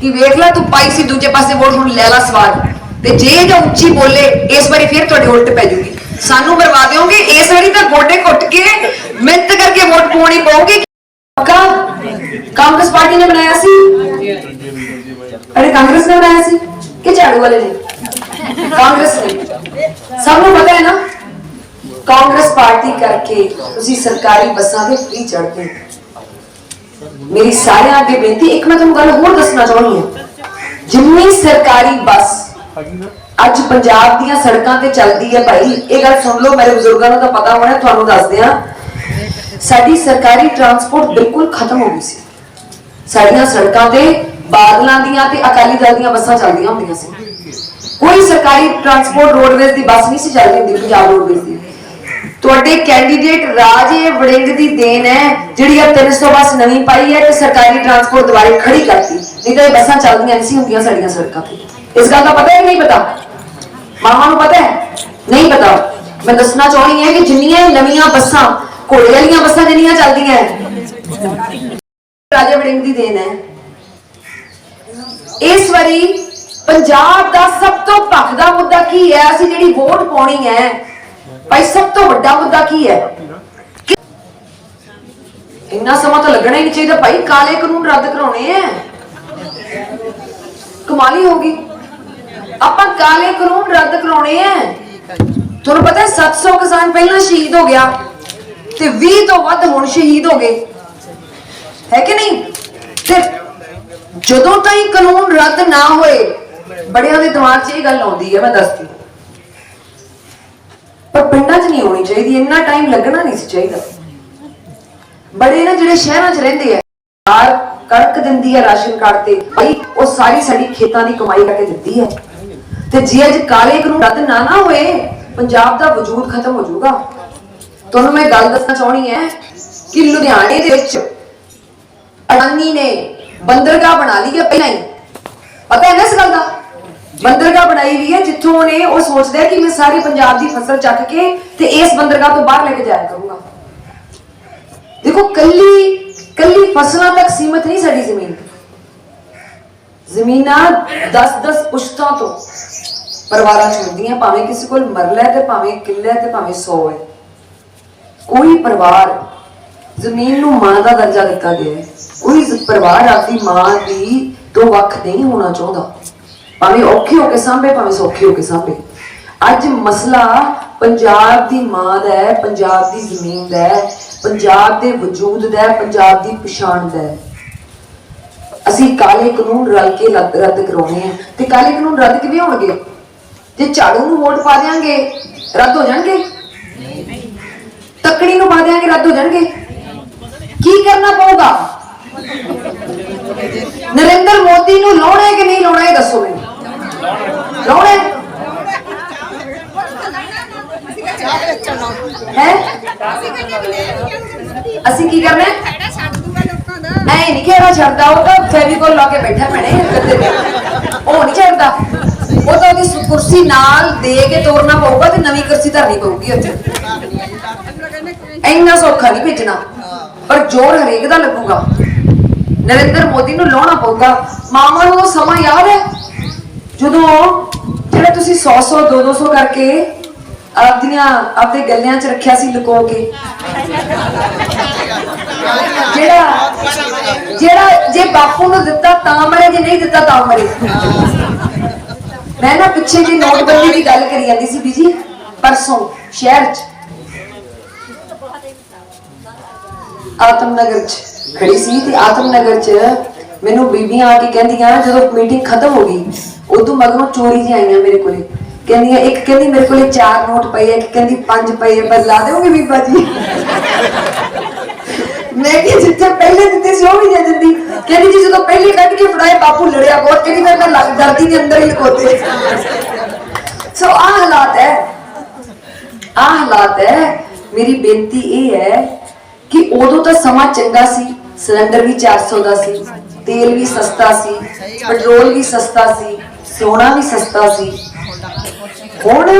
ਕਿ ਵੇਖ ਲੈ ਤੂੰ ਪਾਈ ਸੀ ਦੂਜੇ ਪਾਸੇ ਵੋਟ, ਹੁਣ ਲੈ ਲਾ ਸਵਾਦ ਤੇ ਜੇ ਜੋ ਉੱਚੀ ਬੋਲੇ, ਇਸ ਵਾਰੀ ਫਿਰ ਤੁਹਾਡੀ ਉਲਟ ਪੈ ਜੂਗੀ। ਸਾਨੂੰ ਬਰਵਾ ਦਿਓਗੇ, ਇਸ ਵਾਰੀ ਤਾਂ ਗੋਡੇ ਘੁੱਟ ਕੇ ਮਿਹਨਤ ਕਰਕੇ ਵੋਟ ਪਾਉਣੀ ਪਊਗੀ। ਪੱਕਾ? ਕਾਂਗਰਸ ਪਾਰਟੀ ਨੇ ਬਣਾਇਆ ਸੀ? ਅਰੇ ਕਾਂਗਰਸ ਨੇ ਬਣਾਇਆ ਸੀ? ਕਿ ਝਾੜੂ ਵਾਲੇ ਨੇ? ਕਾਂਗਰਸ ਨੇ। ਸਭ ਨੂੰ ਪਤਾ ਹੈ ਨਾ? ਕਾਂਗਰਸ ਪਾਰਟੀ ਕਰਕੇ ਤੁਸੀਂ ਸਰਕਾਰੀ ਬੱਸਾਂ ਤੇ ਫ੍ਰੀ ਚੜ੍ਹਦੇ ਮੇਰੀ ਸਾਰਿਆਂ ਅੱਗੇ ਬੇਨਤੀ, ਇੱਕ ਮੈਂ ਤੁਹਾਨੂੰ ਗੱਲ ਹੋਰ ਦੱਸਣਾ ਚਾਹੁੰਦੀ ਹਾਂ। ਜਿੰਨੀ ਸਰਕਾਰੀ ਬੱਸ ਅੱਜ ਪੰਜਾਬ ਦੀਆਂ ਸੜਕਾਂ ਤੇ ਚੱਲਦੀ ਹੈ ਭਾਈ, ਇਹ ਗੱਲ ਸੁਣ ਲਓ, ਮੇਰੇ ਬਜ਼ੁਰਗਾਂ ਨੂੰ ਤਾਂ ਪਤਾ ਹੋਣਾ, ਤੁਹਾਨੂੰ ਦੱਸਦੇ ਆ ਸਾਡੀ ਸਰਕਾਰੀ ਟਰਾਂਸਪੋਰਟ ਬਿਲਕੁਲ ਖਤਮ ਹੋ ਗਈ ਸੀ। ਸਾਡੀਆਂ ਸੜਕਾਂ ਤੇ, ਬਾਦਲਾਂ ਦੀਆਂ ਤੇ ਅਕਾਲੀ ਦਲ ਦੀਆਂ ਬੱਸਾਂ ਚੱਲਦੀਆਂ ਹੁੰਦੀਆਂ ਸੀ। ਕੋਈ ਸਰਕਾਰੀ ਟਰਾਂਸਪੋਰਟ ਰੋਡਵੇਜ਼ ਦੀ ਬੱਸ ਨਹੀਂ ਸੀ ਚੱਲਦੀ ਹੁੰਦੀ, ਪੰਜਾਬ ਰੋਡਵੇਜ਼ ਦੀ। ਤੁਹਾਡੇ ਕੈਂਡੀਡੇਟ ਰਾਜੇ ਵੜਿੰਗ ਦੀ ਦੇਣ ਹੈ, ਜਿਹੜੀ ਆ 300 ਬੱਸ ਨਵੀਂ ਪਾਈ ਹੈ ਤੇ ਸਰਕਾਰੀ ਟਰਾਂਸਪੋਰਟ ਦੁਬਾਰੇ ਖੜੀ ਕਰਤੀ। ਨਹੀਂ ਤਾਂ ਇਹ ਬੱਸਾਂ ਚੱਲਦੀਆਂ ਨਹੀਂ ਸੀ ਹੁੰਦੀਆਂ ਸਾਡੀਆਂ ਸੜਕਾਂ ਤੇ। ਇਸ ਗੱਲ ਦਾ ਪਤਾ ਹੈ ਨਹੀਂ ਪਤਾ? ਮਾਮਾ ਨੂੰ ਪਤਾ ਹੈ? ਨਹੀਂ ਪਤਾ। ਮੈਂ ਦੱਸਣਾ ਚਾਹੁੰਦੀ ਹਾਂ ਕਿ ਜਿੰਨੀਆਂ ਨਵੀਆਂ ਬੱਸਾਂ, ਘੋੜੇ ਵਾਲੀਆਂ ਬੱਸਾਂ ਜਿੰਨੀਆਂ ਚੱਲਦੀਆਂ ਹੈ, ਰਾਜੇ ਵੜਿੰਗ ਦੀ ਦੇਣ ਹੈ। ਇਸ ਵਾਰੀ ਪੰਜਾਬ ਦਾ ਸਭ ਤੋਂ ਭਖਦਾ ਮੁੱਦਾ ਕੀ ਹੈ? ਅਸੀਂ ਜਿਹੜੀ ਵੋਟ ਪਾਉਣੀ ਹੈ ਵੱਡਾ ਮੁੱਦਾ ਕੀ ਹੈ? ਇੰਨਾ ਸਮਾਂ ਤਾਂ ਲੱਗਣਾ ਹੀ ਨਹੀਂ ਚਾਹੀਦਾ ਭਾਈ, ਕਾਲੇ ਕਾਨੂੰਨ ਰੱਦ ਕਰਾਉਣੇ ਐ ਕਮਾਲੀ ਹੋਗੀ ਆਪਾਂ ਕਾਲੇ ਕਾਨੂੰਨ ਰੱਦ ਕਰਾਉਣੇ ਐ ਤੁਹਾਨੂੰ ਪਤਾ 700 ਕਿਸਾਨ ਪਹਿਲਾਂ ਸ਼ਹੀਦ ਹੋ ਗਿਆ ਤੇ 20 ਤੋਂ ਵੱਧ ਹੁਣ ਸ਼ਹੀਦ ਹੋ ਗਏ। ਹੈ ਕਿ ਨਹੀਂ? ਤੇ ਜਦੋਂ ਤਾਈਂ ਕਾਨੂੰਨ ਰੱਦ ਨਾ ਹੋਏ, ਬੜਿਆਂ ਦੇ ਦਿਮਾਗ 'ਚ ਇਹ ਗੱਲ ਆਉਂਦੀ ਹੈ, ਮੈਂ ਦੱਸਦੀ। ਪਰ ਪਿੰਡਾਂ 'ਚ ਨਹੀਂ ਹੋਣੀ ਚਾਹੀਦੀ, ਇੰਨਾ ਟਾਈਮ ਲੱਗਣਾ ਨਹੀਂ ਸੀ ਚਾਹੀਦਾ। ਬੜੇ ਨਾ ਜਿਹੜੇ ਸ਼ਹਿਰਾਂ 'ਚ ਰਹਿੰਦੇ ਆ ਸਰਕਾਰ ਕਣਕ ਦਿੰਦੀ ਹੈ ਰਾਸ਼ਨ ਕਾਰਡ ਤੇ, ਭਾਈ, ਉਹ ਸਾਰੀ ਸਾਡੀ ਖੇਤਾਂ ਦੀ ਕਮਾਈ ਕਰਕੇ ਦਿੱਤੀ ਹੈ ਤੇ ਜੇ ਅੱਜ ਕਾਲੇ ਕਾਨੂੰਨ ਰੱਦ ਨਾ ਨਾ ਹੋਏ, ਪੰਜਾਬ ਦਾ ਵਜੂਦ ਖਤਮ ਹੋ ਜਾਊਗਾ। ਤੁਹਾਨੂੰ ਮੈਂ ਗੱਲ ਦੱਸਣਾ ਚਾਹਣੀ ਹੈ ਕਿ ਲੁਧਿਆਣੇ ਦੇ ਵਿੱਚ ਅਡਾਨੀ ਨੇ ਬੰਦਰਗਾਹ ਬਣਾ ਲਈ ਹੈ ਪਹਿਲਾਂ ਹੀ। ਪਤਾ ਹੈ ਨਾ ਇਸ ਗੱਲ ਦਾ? ਬੰਦਰਗਾਹ ਬਣਾਈ ਵੀ ਹੈ, ਜਿੱਥੋਂ ਉਹਨੇ ਉਹ ਸੋਚਦਾ ਕਿ ਮੈਂ ਸਾਰੀ ਪੰਜਾਬ ਦੀ ਫਸਲ ਚੱਕ ਕੇ ਤੇ ਇਸ ਬੰਦਰਗਾਹ ਤੋਂ ਬਾਹਰ ਲੈ ਕੇ ਜਾਇਆ ਕਰੂੰਗਾ। ਦੇਖੋ, ਕੱਲੀ ਕੱਲੀ ਫਸਲਾਂ ਤੱਕ ਸੀਮਤ ਨਹੀਂ ਸਾਡੀ ਜ਼ਮੀਨ। ਜ਼ਮੀਨਾਂ 10-10 ਪੁਸ਼ਤਾਂ ਤੋਂ ਪਰਿਵਾਰਾਂ ਚ ਹੁੰਦੀਆਂ, ਭਾਵੇਂ ਕਿਸੇ ਕੋਲ ਮਰਲਾ ਹੈ ਤੇ ਭਾਵੇਂ ਕਿੱਲਾ ਹੈ ਤੇ ਭਾਵੇਂ 100 ਹੈ। ਕੋਈ ਪਰਿਵਾਰ ਜ਼ਮੀਨ ਨੂੰ ਮਾਂ ਦਾ ਦਰਜਾ ਦਿੱਤਾ ਗਿਆ ਹੈ। ਕੋਈ ਪਰਿਵਾਰ ਆਪਣੀ ਮਾਂ ਦੀ ਤੋਂ ਵੱਖ ਨਹੀਂ ਹੋਣਾ ਚਾਹੁੰਦਾ। ਭਾਵੇਂ ਔਖੇ ਹੋ ਕੇ ਸਾਂਭੇ, ਭਾਵੇਂ ਸੌਖੇ ਹੋ ਕੇ ਸਾਂਭੇ। ਅੱਜ ਮਸਲਾ ਪੰਜਾਬ ਦੀ ਮਾਂ ਦਾ ਹੈ, ਪੰਜਾਬ ਦੀ ਜ਼ਮੀਨ ਦਾ ਹੈ, ਪੰਜਾਬ ਦੇ ਵਜੂਦ ਦਾ ਹੈ, ਪੰਜਾਬ ਦੀ ਪਛਾਣ ਦਾ ਹੈ। ਅਸੀਂ ਕਾਲੇ ਕਾਨੂੰਨ ਰਲ ਕੇ ਰੱਦ ਰੱਦ ਕਰਾਉਣੇ ਆ। ਤੇ ਕਾਲੇ ਕਾਨੂੰਨ ਰੱਦ ਕਿਵੇਂ ਹੋਣਗੇ? ਜੇ ਝਾੜੂ ਨੂੰ ਵੋਟ ਪਾ ਦਿਆਂਗੇ, ਰੱਦ ਹੋ ਜਾਣਗੇ? ਤੱਕੜੀ ਨੂੰ ਪਾ ਦਿਆਂਗੇ, ਰੱਦ ਹੋ ਜਾਣਗੇ? ਕੀ ਕਰਨਾ ਪਊਗਾ? ਨਰਿੰਦਰ ਮੋਦੀ ਨੂੰ ਲਾਉਣਾ ਹੈ ਕਿ ਨਹੀਂ ਲਾਉਣਾ ਇਹ ਦੱਸੋ ਮੈਨੂੰ। ਲਾਉਣਾ ਹੈ ਅਸੀਂ ਕੀ ਕਰਨਾ? ਹੈ ਐ ਨਹੀਂ ਕਿਹੜਾ ਛੱਡਦਾ, ਉਹ ਤਾਂ ਫੈਵੀਕੋਲ ਲਾ ਕੇ ਬੈਠਾ ਭੈਣੇ ਗੱਦੇ ਤੇ ਉਹ ਨਹੀਂ ਛੱਡਦਾ। ਉਹ ਤਾਂ ਉਹਦੀ ਕੁਰਸੀ ਨਾਲ ਦੇ ਕੇ ਤੋਰਨਾ ਪਊਗਾ ਤੇ ਨਵੀਂ ਕੁਰਸੀ ਧਰਨੀ ਪਊਗੀ ਉੱਥੇ। ਇੰਨਾ ਸੌਖਾ ਨਹੀਂ ਭੇਜਣਾ। ਪਰ ਜ਼ੋਰ ਹਰੇਕ ਦਾ ਲੱਗੂਗਾ। ਨਰਿੰਦਰ ਮੋਦੀ ਨੂੰ ਲਾਉਣਾ ਪਊਗਾ। ਮਾਮਾ ਨੂੰ ਉਹ ਸਮਾਂ ਯਾਦ ਹੈ? ਜਦੋਂ ਜਿਹੜਾ ਤੁਸੀਂ 100 100 200 200 ਕਰਕੇ ਆਪਦੀਆਂ, ਆਪਦੇ ਗੱਲਿਆਂ 'ਚ ਰੱਖਿਆ ਸੀ ਲੁਕੋ ਕੇ, ਜਿਹੜਾ ਜਿਹੜਾ ਜੇ ਬਾਪੂ ਨੂੰ ਦਿੱਤਾ ਤਾਂ ਮਰੇ, ਜੇ ਨਹੀਂ ਦਿੱਤਾ ਤਾਂ ਮਰੇ। ਮੈਂ ਨਾ ਪਿੱਛੇ ਜੀ ਨੋਟਬੰਦੀ ਦੀ ਗੱਲ ਕਰੀ ਜਾਂਦੀ ਸੀ ਬੀਜੀ, ਪਰਸੋਂ, ਸ਼ਹਿਰ 'ਚ। ਆਤਮ ਨਗਰ 'ਚ ਖੜੀ ਸੀ ਤੇ ਆਤਮ ਨਗਰ 'ਚ ਮੈਨੂੰ ਬੀਬੀਆਂ ਆ ਕੇ ਕਹਿੰਦੀਆਂ ਜਦੋਂ ਮੀਟਿੰਗ ਖਤਮ ਹੋ ਗਈ ਉਦੋਂ ਮਗਰੋਂ ਚੋਰੀ ਜੀ ਆਈਆਂ ਮੇਰੇ ਕੋਲੇ। ਕਹਿੰਦੀਆਂ ਇੱਕ ਕਹਿੰਦੀ ਮੇਰੇ ਕੋਲੇ ਚਾਰ ਨੋਟ ਪਏ ਆ, ਇੱਕ ਕਹਿੰਦੀ ਪੰਜ ਪਏ ਆ, ਬਸ ਦੇਵੋਗੇ ਬੀਬਾ ਜੀ? ਮੈਂ ਕਿ ਜਿੱਥੇ ਪਹਿਲੇ ਦਿੱਤੇ ਸੀ ਉਹ ਵੀ ਦੇ ਦਿੰਦੀ। ਕਹਿੰਦੀ ਜੀ ਜਦੋਂ ਪਹਿਲੇ ਕੱਢ ਕੇ ਫੜਾਏ ਬਾਪੂ ਲੜਿਆ ਬਹੁਤ ਕਹਿੰਦੀ ਫਿਰ ਮੈਂ ਲੱਗ ਡਰਦੀ ਦੇ ਅੰਦਰ ਹੀ ਲੁਕੋਤੇ। ਸੋ ਆ ਹਾਲਾਤ ਹੈ। ਆ ਹਾਲਾਤ ਹੈ। ਮੇਰੀ ਬੇਨਤੀ ਇਹ ਹੈ ਕਿ ਉਦੋਂ ਤਾਂ ਸਮਾਂ ਚੰਗਾ ਸੀ ਸਿਲੰਡਰ ਵੀ 400 ਦਾ ਸੀ। ਤੇਲ ਵੀ ਸਸਤਾ ਸੀ, ਪੈਟਰੋਲ ਵੀ ਸਸਤਾ ਸੀ, ਸੋਨਾ ਵੀ ਸਸਤਾ ਸੀ। ਹੁਣ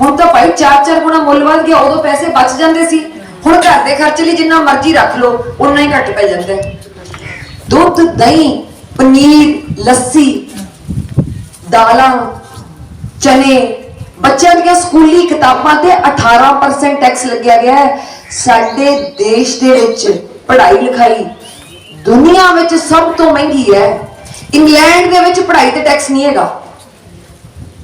ਹੁਣ ਤਾਂ ਭਾਈ 4-4 ਗੁਣਾ ਮੁੱਲ ਵੱਧ ਗਿਆ, ਉਦੋਂ ਪੈਸੇ ਬਚ ਜਾਂਦੇ ਸੀ। ਹੁਣ ਘਰ ਦੇ ਖਰਚ ਲਈ ਜਿੰਨਾ ਮਰਜ਼ੀ ਰੱਖ ਲਓ ਉਨਾ ਹੀ ਘੱਟ ਪੈ ਜਾਂਦਾ ਦੁੱਧ, ਦਹੀਂ, ਪਨੀਰ, ਲੱਸੀ, ਦਾਲਾਂ, ਚਨੇ, ਬੱਚਿਆਂ ਦੀਆਂ ਸਕੂਲੀ ਕਿਤਾਬਾਂ ਤੇ 18% ਟੈਕਸ ਲੱਗਿਆ ਗਿਆ ਹੈ। ਸਾਡੇ ਦੇਸ਼ ਦੇ ਵਿੱਚ ਪੜ੍ਹਾਈ ਲਿਖਾਈ ਦੁਨੀਆ ਵਿੱਚ ਸਭ ਤੋਂ ਮਹਿੰਗੀ ਹੈ। ਇੰਗਲੈਂਡ ਦੇ ਵਿੱਚ ਪੜ੍ਹਾਈ ਤੇ ਟੈਕਸ ਨਹੀਂ ਹੈਗਾ।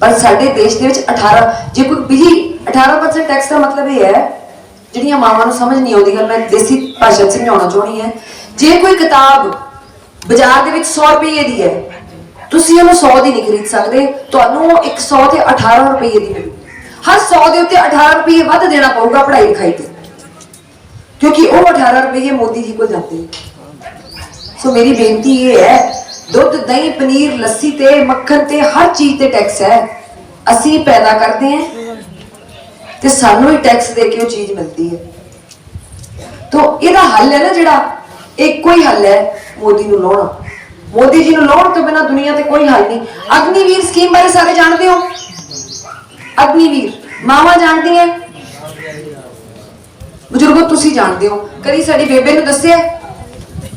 ਪਰ ਸਾਡੇ ਦੇਸ਼ ਦੇ ਵਿੱਚ 18 ਜੇ ਕੋਈ ਬਿਜ਼ੀ 18% ਟੈਕਸ ਦਾ ਮਤਲਬ ਇਹ ਹੈ, ਜਿਹੜੀਆਂ ਮਾਵਾਂ ਨੂੰ ਸਮਝ ਨਹੀਂ ਆਉਂਦੀ, ਗੱਲ ਮੈਂ ਦੇਸੀ ਭਾਸ਼ਾ ਸਮਝਾਉਣਾ ਚਾਹਣੀ ਹੈ। ਜੇ ਕੋਈ ਕਿਤਾਬ ਬਾਜ਼ਾਰ ਦੇ ਵਿੱਚ 100 ਰੁਪਏ ਦੀ ਹੈ, ਤੁਸੀਂ ਉਹਨੂੰ 100 ਦੀ ਨਹੀਂ ਖਰੀਦ ਸਕਦੇ, ਤੁਹਾਨੂੰ ਉਹ 100 ਤੇ 18 ਰੁਪਏ ਦੀ ਮਿਲੂ। ਹਰ 100 ਦੇ ਉੱਤੇ 18 ਰੁਪਏ ਵੱਧ ਦੇਣਾ ਪਊਗਾ ਪੜ੍ਹਾਈ ਲਿਖਾਈ ਤੇ। ਕਿਉਂਕਿ ਉਹ 18 ਰੁਪਏ ਮੋਦੀ ਜੀ ਕੋਲ ਜਾਂਦੇ ਨੇ। ਸੋ ਮੇਰੀ ਬੇਨਤੀ ਇਹ ਹੈ, ਦੁੱਧ, ਦਹੀਂ, ਪਨੀਰ, ਲੱਸੀ ਤੇ ਮੱਖਣ ਤੇ ਹਰ ਚੀਜ਼ ਤੇ ਟੈਕਸ ਹੈ। ਅਸੀਂ ਪੈਦਾ ਕਰਦੇ ਹਾਂ ਤੇ ਸਾਨੂੰ ਹੀ ਟੈਕਸ ਦੇ ਕੇ ਉਹ ਚੀਜ਼ ਮਿਲਦੀ ਹੈ। ਤੋ ਇਹਦਾ ਹੱਲ ਹੈ ਨਾ ਜਿਹੜਾ, ਇੱਕੋ ਹੀ ਹੱਲ ਹੈ ਮੋਦੀ ਨੂੰ ਲਾਉਣਾ। ਮੋਦੀ ਜੀ ਨੂੰ ਲਾਉਣ ਤੋਂ ਬਿਨਾ ਦੁਨੀਆ ਤੇ ਕੋਈ ਹੱਲ ਨਹੀਂ। ਅਗਨੀਵੀਰ ਸਕੀਮ ਬਾਰੇ ਸਾਰੇ ਜਾਣਦੇ ਹੋ? ਅਗਨੀਵੀਰ, ਮਾਵਾ ਜਾਣਦੀ ਹੈ ਬਜ਼ੁਰਗੋ, ਤੁਸੀਂ ਜਾਣਦੇ ਹੋ। ਕਦੀ ਸਾਡੀ ਬੇਬੇ ਨੂੰ ਦੱਸਿਆ?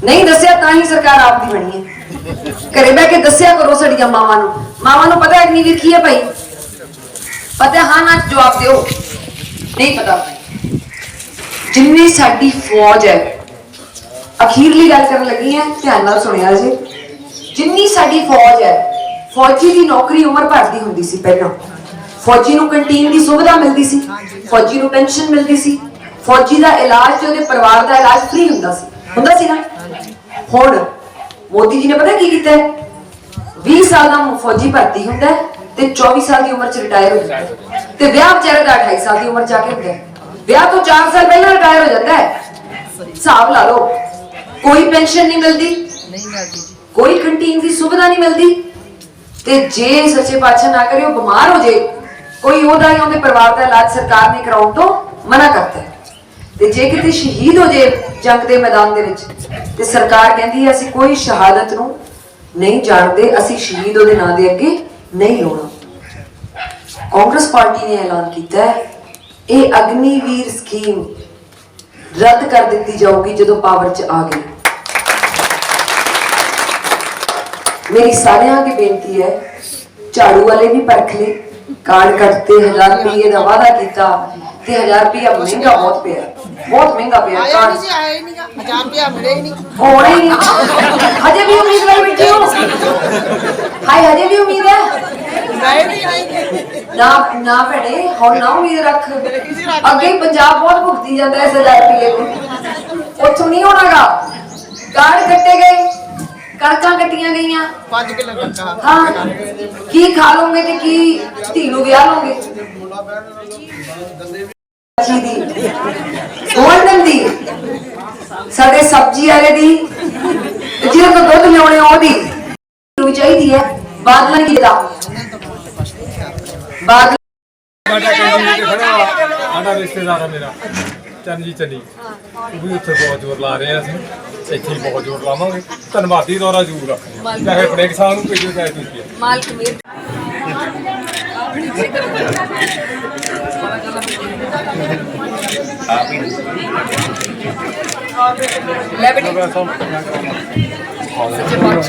ਨਹੀਂ, ਦੱਸਿਆ ਤਾਂ ਹੀ ਸਰਕਾਰ ਆਪ ਦੀ ਬਣੀ ਹੈ। ਘਰੇ ਬਹਿ ਕੇ ਦੱਸਿਆ ਕਰੋ ਸਾਡੀਆਂ ਮਾਵਾਂ ਨੂੰ। ਮਾਵਾਂ ਨੂੰ ਪਤਾ ਹੈ ਅਗਨੀਵੀਰ ਕੀ ਹੈ ਭਾਈ। ਪਤਾ ਹਾਂ ਨਾ ਜਵਾਬ ਦਿਓ। ਨਹੀਂ ਪਤਾ। ਜਿੰਨੀ ਸਾਡੀ ਫੌਜ ਹੈ, ਅਖੀਰਲੀ ਗੱਲ ਕਰਨ ਲੱਗੀ ਹੈ, ਧਿਆਨ ਨਾਲ ਸੁਣਿਆ ਜੀ। ਜਿੰਨੀ ਸਾਡੀ ਫੌਜ ਹੈ, ਫੌਜੀ ਦੀ ਨੌਕਰੀ ਉਮਰ ਭਰ ਦੀ ਹੁੰਦੀ ਸੀ ਪਹਿਲਾਂ। ਫੌਜੀ ਨੂੰ ਕੰਟੀਨ ਦੀ ਸੁਵਿਧਾ ਮਿਲਦੀ ਸੀ। ਫੌਜੀ ਨੂੰ ਪੈਨਸ਼ਨ ਮਿਲਦੀ ਸੀ। ਫੌਜੀ ਦਾ ਇਲਾਜ ਤੇ ਉਹਦੇ ਪਰਿਵਾਰ ਦਾ ਇਲਾਜ ਫ੍ਰੀ ਹੁੰਦਾ ਸੀ। ਹੁੰਦਾ ਸੀ ਨਾ? ਹੁਣ ਮੋਦੀ ਜੀ ਨੇ ਪਤਾ ਕੀ ਕੀਤਾ ਹੈ? 20 ਸਾਲ ਦਾ ਫੌਜੀ ਭਰਤੀ ਹੁੰਦਾ ਹੈ ਤੇ 24 ਸਾਲ ਦੀ ਉਮਰ ਚ ਰਿਟਾਇਰ ਹੋ ਜਾਂਦਾ ਹੈ। ਤੇ ਵਿਆਹ ਵਿਚਾਰੇ ਦਾ 28 ਸਾਲ ਦੀ ਉਮਰ ਜਾ ਕੇ ਹੁੰਦਾ ਹੈ। ਵਿਆਹ ਤੋਂ 4 ਸਾਲ ਪਹਿਲਾਂ ਰਿਟਾਇਰ ਹੋ ਜਾਂਦਾ ਹੈ। ਹਿਸਾਬ ਲਾ ਲਓ, ਕੋਈ ਪੈਨਸ਼ਨ ਨਹੀਂ ਮਿਲਦੀ। ਕੋਈ ਕੰਟੀਨ ਦੀ ਸੁਵਿਧਾ ਨਹੀਂ ਮਿਲਦੀ। ਤੇ ਜੇ ਸੱਚੇ ਪਾਤਸ਼ਾਹ ਨਾ ਕਰੇ, ਉਹ ਬਿਮਾਰ ਹੋ ਜੇ, ਕੋਈ ਉਹਦਾ ਜਾਂ ਉਹਦੇ ਪਰਿਵਾਰ ਦਾ ਇਲਾਜ ਸਰਕਾਰ ਨੇ ਕਰਾਉਣ ਤੋਂ ਮਨਾ ਕਰਦਾ ਹੈ। ਤੇ ਜੇ ਕਿਤੇ ਸ਼ਹੀਦ ਹੋ ਜੇ ਜੰਗ ਦੇ ਮੈਦਾਨ ਦੇ ਵਿੱਚ, ਤੇ ਸਰਕਾਰ ਕਹਿੰਦੀ ਹੈ, ਅਸੀਂ ਕੋਈ ਸ਼ਹਾਦਤ ਨੂੰ ਨਹੀਂ ਜਾਣਦੇ, ਅਸੀਂ ਸ਼ਹੀਦ ਉਹਦੇ ਨਾਂ ਦੇ ਅੱਗੇ ਨਹੀਂ ਲਾਉਣਾ ਕਾਂਗਰਸ ਪਾਰਟੀ ਨੇ ਐਲਾਨ ਕੀਤਾ ਹੈ, ਇਹ ਅਗਨੀਵੀਰ ਸਕੀਮ ਰੱਦ ਕਰ ਦਿੱਤੀ ਜਾਊਗੀ ਜਦੋਂ ਪਾਵਰ 'ਚ ਆ ਗਈ। ਮੇਰੀ ਸਾਰਿਆਂ ਅੱਗੇ ਬੇਨਤੀ ਹੈ, ਝਾੜੂ ਵਾਲੇ ਵੀ ਪਰਖ ਲੈ ਕਾਰਡ ਕੱਟਤੇ 1000 ਰੁਪਏ ਦਾ ਵਾਅਦਾ ਕੀਤਾ, ਤੇ 1000 ਰੁਪਏ ਮਹਿੰਗਾ ਬਹੁਤ ਪਿਆ। ਬਹੁਤ ਮਹਿੰਗਾ ਪਿਆ ਆਇਆ ਕਾਰਡ ਨਹੀਂ ਸੀ ਆਇਆ ਹੀ ਨਹੀਂਗਾ ਹਜ਼ਾਰ ਰੁਪਇਆ ਮਿਲਿਆ ਹੀ ਨਹੀਂ ਹੋਣਾ ਹੀ ਨਹੀਂ ਹਜੇ ਵੀ ਉਮੀਦ ਲਈ ਬੈਠੇ ਹੋ ਹਾਏ ਹਜੇ ਵੀ ਉਮੀਦ ਹੈ ਗਏ ਨਹੀਂ ਆਏਗੇ ਨਾ ਨਾ ਭੈਣੇ ਹੁਣ ਨਾ ਉਮੀਦ ਰੱਖ ਅੱਗੇ ਹੀ ਪੰਜਾਬ ਬਹੁਤ ਭੁਗਤੀ ਜਾਂਦਾ ਹੈ 1000 ਰੁਪਏ ਨੂੰ ਉੱਥੋਂ ਨਹੀਂ ਹੋਣਾਗਾ ਕਾਰਡ ਕੱਟੇ ਗਏ। ਕਣਕਾਂ ਕੱਟੀਆਂ ਗਈਆਂ। 5 ਕਿਲੋ ਕੱਟਾ ਹਾਂ ਕੀ ਖਾ ਲੋਗੇ ਤੇ ਕੀ ਧੀ ਨੂੰ ਵਿਆਹ ਲੋਗੇ ਜੀ ਦੀ। ਸਾਡੇ ਸਬਜ਼ੀ ਵਾਲੇ ਦੀ। ਤੇ ਜਿਹਦੇ ਤੋਂ ਦੁੱਧ ਲਿਆਉਣੇ ਉਹਦੀ। ਨੂੰ ਚਾਹੀਦੀ ਹੈ ਬਾਦਲਾਂ ਕੀ ਦਾ ਬਾਦਲ ਸਾਡਾ ਕੰਪਨੀ ਤੇ ਖੜਾ ਵਾ, ਸਾਡਾ ਰਿਸ਼ਤੇਦਾਰ ਆ ਮੇਰਾ। ਚੰਨੀ ਚੰਨੀ। ਉਹ ਵੀ ਉੱਥੇ ਬਹੁਤ ਜ਼ੋਰ ਲਾ ਰਹੇ ਆ ਅਸੀਂ। ਇੱਥੇ ਹੀ ਬਹੁਤ ਜ਼ੋਰ ਲਾਵਾਂਗੇ। ਧੰਨਵਾਦੀ ਦੌਰਾ ਜ਼ਰੂਰ ਰੱਖਦੇ ਹਾਂ ਚਾਹੇ ਆਪਣੇ ਕਿਸਾਨ ਨੂੰ ਭੇਜੋ ਚਾਹੇ ਤੁਸੀਂ। ਮਾਲਕ ਮੇਰ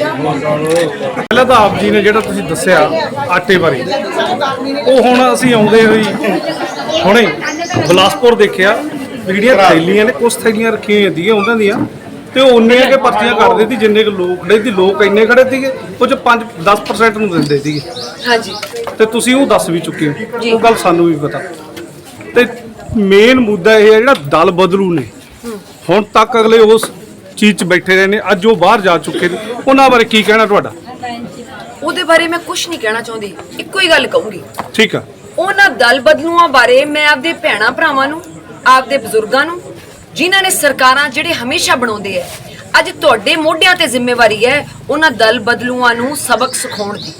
ਪਹਿਲਾਂ ਤਾਂ ਆਪ ਜੀ ਨੇ ਜਿਹੜਾ ਤੁਸੀਂ ਦੱਸਿਆ ਆਟੇ ਬਾਰੇ ਉਹ ਹੁਣ ਅਸੀਂ ਆਉਂਦੇ ਹੋਈ ਹੁਣੇ ਬਲਾਸਪੁਰ ਦੇਖਿਆ ਜਿਹੜੀਆਂ ਥੈਲੀਆਂ ਨੇ ਕੁਛ ਥੈਲੀਆਂ ਰੱਖੀਆਂ ਹੁੰਦੀਆਂ ਉਹਨਾਂ ਦੀਆਂ ਤੇ ਉਹ ਉਨੀਆਂ ਕੇ ਪਰਚੀਆਂ ਕਰਦੇ ਸੀ ਜਿੰਨੇ ਕੁ ਲੋਕ ਖੜੇ ਸੀ ਲੋਕ ਇੰਨੇ ਖੜੇ ਸੀਗੇ ਉਹ ਚ 5 10% ਨੂੰ ਦਿੰਦੇ ਸੀਗੇ। ਹਾਂਜੀ। ਤੇ ਤੁਸੀਂ ਉਹ ਦੱਸ ਵੀ ਚੁੱਕੇ। ਹੋ। ਉਹ ਗੱਲ ਸਾਨੂੰ ਵੀ ਪਤਾ। ਤੇ ਮੇਨ ਮੁੱਦਾ ਇਹ ਹੈ ਜਿਹੜਾ ਦਲ ਬਦਲੂ ਨੇ। ਹੁਣ ਤੱਕ ਅਗਲੇ ਉਸ ਚੀਜ਼ 'ਚ ਬੈਠੇ ਰਹੇ ਨੇ ਅੱਜ ਉਹ ਬਾਹਰ ਜਾ ਚੁੱਕੇ ਨੇ। ਉਹਨਾਂ ਬਾਰੇ ਕੀ ਕਹਿਣਾ ਤੁਹਾਡਾ? ਉਹਦੇ ਬਾਰੇ ਮੈਂ ਕੁਝ ਨਹੀਂ ਕਹਿਣਾ ਚਾਹੁੰਦੀ ਇੱਕੋ ਹੀ ਗੱਲ ਕਹੂੰਗੀ। ਠੀਕ ਆ। ਉਹਨਾਂ ਦਲ ਬਦਲੂਆਂ ਬਾਰੇ ਮੈਂ ਆਪਦੇ ਭੈਣਾ ਭਰਾਵਾਂ ਨੂੰ ਆਪਦੇ ਬਜ਼ੁਰਗਾਂ ਨੂੰ ਜਿਨ੍ਹਾਂ ਨੇ ਸਰਕਾਰਾਂ ਜਿਹੜੇ ਹਮੇਸ਼ਾ ਬਣਾਉਂਦੇ ਐ ਅੱਜ ਤੁਹਾਡੇ ਮੋਢਿਆਂ ਤੇ ਜ਼ਿੰਮੇਵਾਰੀ ਹੈ ਉਹਨਾਂ ਦਲ ਬਦਲੂਆਂ ਨੂੰ ਸਬਕ ਸਿਖਾਉਣ ਦੀ।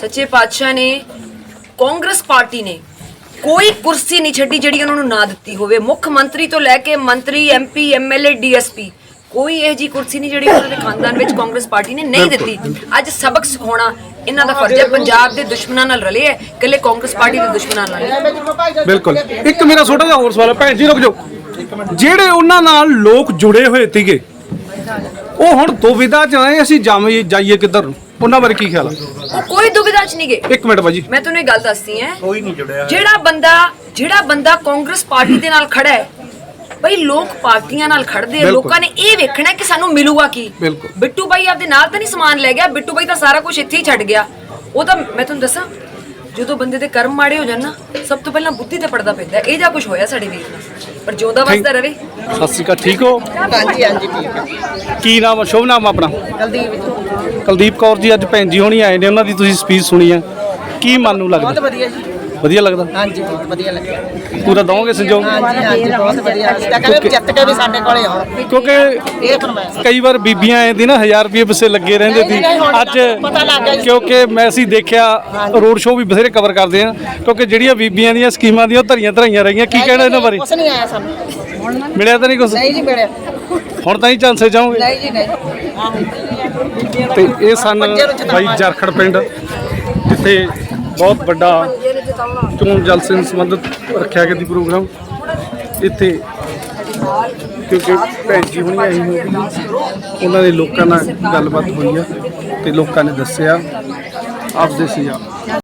ਸੱਚੇ ਪਾਤਸ਼ਾਹ ਨੇ ਕਾਂਗਰਸ ਪਾਰਟੀ ਨੇ ਕੋਈ ਕੁਰਸੀ ਨਹੀਂ ਛੱਡੀ ਜਿਹੜੀ ਉਹਨਾਂ ਨੂੰ ਨਾ ਦਿੱਤੀ ਹੋਵੇ। ਮੁੱਖ ਮੰਤਰੀ ਤੋਂ ਲੈ ਕੇ ਮੰਤਰੀ ਐਮਪੀ ਐਮਐਲਏ ਡੀਐਸਪੀ ਕੋਈ ਇਹ ਜੀ ਕੁਰਸੀ ਨਹੀਂ ਜਿਹੜੀ ਉਹਨਾਂ ਦੇ ਖਾਨਦਾਨ ਵਿੱਚ ਕਾਂਗਰਸ ਪਾਰਟੀ ਨੇ ਨਹੀਂ ਦਿੱਤੀ। ਅੱਜ ਸਬਕ ਸਿਖਾਉਣਾ ਇਹਨਾਂ ਦਾ ਫਰਜ਼ ਹੈ। ਪੰਜਾਬ ਦੇ ਦੁਸ਼ਮਣਾਂ ਨਾਲ ਰਲੇ ਹੈ ਇਕੱਲੇ ਕਾਂਗਰਸ ਪਾਰਟੀ ਦੇ ਦੁਸ਼ਮਣਾਂ ਨਾਲ ਨਹੀਂ। ਬਿਲਕੁਲ। ਇੱਕ ਮੇਰਾ ਛੋਟਾ ਜਿਹਾ ਹੋਰ ਸਵਾਲ ਹੈ। ਭੈਣ ਜੀ ਰੁਕ ਜਾਓ। ਜਿਹੜੇ ਉਹਨਾਂ ਨਾਲ ਲੋਕ ਜੁੜੇ ਹੋਏ ਸੀਗੇ ਉਹ ਹੁਣ ਦੁਵਿਧਾ ਚ ਆਏ ਅਸੀਂ ਜਾਵੇਂ ਜਾਈਏ ਕਿੱਧਰ ਨੂੰ? ਉਹਨਾਂ ਬਾਰੇ ਕੀ ਖਿਆਲ ਆ? ਉਹ ਕੋਈ ਦੁਬਿਧਾ ਚ ਨਹੀਂ ਗਏ ਇੱਕ ਮਿੰਟ ਬਾਜੀ। ਮੈਂ ਤੁਹਾਨੂੰ ਇਹ ਗੱਲ ਦੱਸਦੀ ਹਾਂ। ਕੋਈ ਨਹੀਂ ਜੁੜਿਆ। ਜਿਹੜਾ ਬੰਦਾ ਜਿਹੜਾ ਬੰਦਾ ਕਾਂਗਰਸ ਪਾਰਟੀ ਦੇ ਨਾਲ ਖੜਾ ਹੈ ਬਈ ਲੋਕ ਪਾਰਟੀਆਂ ਨਾਲ ਖੜਦੇ ਆ ਬਿਲਕੁਲ। ਲੋਕਾਂ ਨੇ ਇਹ ਵੇਖਣਾ ਕਿ ਸਾਨੂੰ ਮਿਲੂਗਾ ਕੀ? ਬਿਲਕੁਲ। ਬਿੱਟੂ ਬਾਈ ਆਪਦੇ ਨਾਲ ਤਾਂ ਨਹੀਂ ਸਮਾਨ ਲੈ ਗਿਆ ਬਿੱਟੂ ਬਾਈ ਤਾਂ ਸਾਰਾ ਕੁਝ ਇੱਥੇ ਹੀ ਛੱਡ ਗਿਆ। ਉਹ ਤਾਂ ਮੈਂ ਤੁਹਾਨੂੰ ਦੱਸਾਂ ਜਦੋਂ ਬੰਦੇ ਦੇ ਕਰਮ ਮਾੜੇ ਹੋ ਜਾਣ ਨਾ ਸਭ ਤੋਂ ਪਹਿਲਾਂ ਬੁੱਧੀ ਤੇ ਪੜਦਾ ਪੈਂਦਾ। ਹੈ। ਇਹ ਜਾਂ ਕੁਝ ਹੋਇਆ ਸਾਡੇ ਵੀਰ ਨਾਲ। ਪਰ ਜਿਉਂਦਾ ਵਸਦਾ ਰਵੇ। ਸਤਿ ਸ਼੍ਰੀ ਅਕਾਲ ਠੀਕ ਹੋ? ਹਾਂਜੀ ਹਾਂਜੀ ਠੀਕ ਹੈ ਕੀ ਨਾਮ ਆ? ਸ਼ੁਭ ਨਾਮ ਆਪਣਾ? ਕੁਲਦੀਪ ਕੁਲਦੀਪ ਕੌਰ ਜੀ ਅੱਜ ਭੈਣ ਜੀ ਹੋਣੀ ਆਏ ਨੇ ਉਹਨਾਂ ਦੀ ਤੁਸੀਂ ਸਪੀਚ ਸੁਣੀ ਆ। ਕੀ ਮਨ ਨੂੰ ਬਹੁਤ ਲੱਗਦਾ ਵਧੀਆ ਜੀ। ਵਧੀਆ ਲੱਗਦਾ? ਹਾਂਜੀ ਬਹੁਤ ਵਧੀਆ ਲੱਗਿਆ। ਪੂਰਾ ਦਵੋਗੇ ਸੰਜੋਗ? ਹਾਂਜੀ ਹਾਂਜੀ ਬਹੁਤ ਵਧੀਆ ਅਸੀਂ ਤਾਂ ਕਹਿੰਦੇ ਜਿੱਤ ਕੇ ਵੀ ਸਾਡੇ ਕੋਲੇ ਆਉਣ ਕਿਉਂਕਿ ਇਹ ਫਰਮਾਇਸ਼ ਕਈ ਵਾਰ ਬੀਬੀਆਂ ਆਏ ਦੀ ਨਾ 1000 ਰੁਪਏ ਪਿੱਛੇ ਲੱਗੇ ਰਹਿੰਦੇ ਸੀ। ਅੱਜ। ਕਿਉਂਕਿ ਮੈਂ ਅਸੀਂ ਦੇਖਿਆ ਰੋਡ ਸ਼ੋਅ ਵੀ ਬਥੇਰੇ ਕਵਰ ਕਰਦੇ ਆ। ਕਿਉਂਕਿ ਜਿਹੜੀਆਂ ਬੀਬੀਆਂ ਦੀਆਂ ਸਕੀਮਾਂ ਦੀਆਂ ਧਰੀਆਂ ਧਰਾਈਆਂ ਰਹੀਆਂ। ਕੀ ਕਹਿਣਾ ਇਹਨਾਂ ਬਾਰੇ? ਕੁਛ ਨਹੀਂ ਆਇਆ ਸਾਨੂੰ। ਮਿਲਿਆ ਤਾਂ ਨਹੀਂ ਕੁਝ ਨਹੀਂ ਜੀ ਮਿਲਿਆ। ਹੁਣ ਤਾਂ ਹੀ ਚਾਂਸੇ ਜਾਓਗੇ ਨਹੀਂ ਜੀ ਨਹੀਂ। ਤੇ ਇਹ ਸਨ ਬਾਈ ਜਰਖੜ ਪਿੰਡ ਜਿੱਥੇ ਬਹੁਤ ਵੱਡਾ ਚੋਣ ਜਲਸੇ ਨਾਲ ਸੰਬੰਧਿਤ ਰੱਖਿਆ ਗਿਆ ਸੀ ਪ੍ਰੋਗਰਾਮ ਇੱਥੇ, ਕਿਉਂਕਿ ਭੈਣ ਜੀ ਹੁਣੀ ਆਈ ਹੋਈ ਉਹਨਾਂ ਦੇ ਲੋਕਾਂ ਨਾਲ ਗੱਲਬਾਤ ਹੋਈ ਆ ਤੇ ਲੋਕਾਂ ਨੇ ਦੱਸਿਆ, ਆਪਦੇ ਸੀ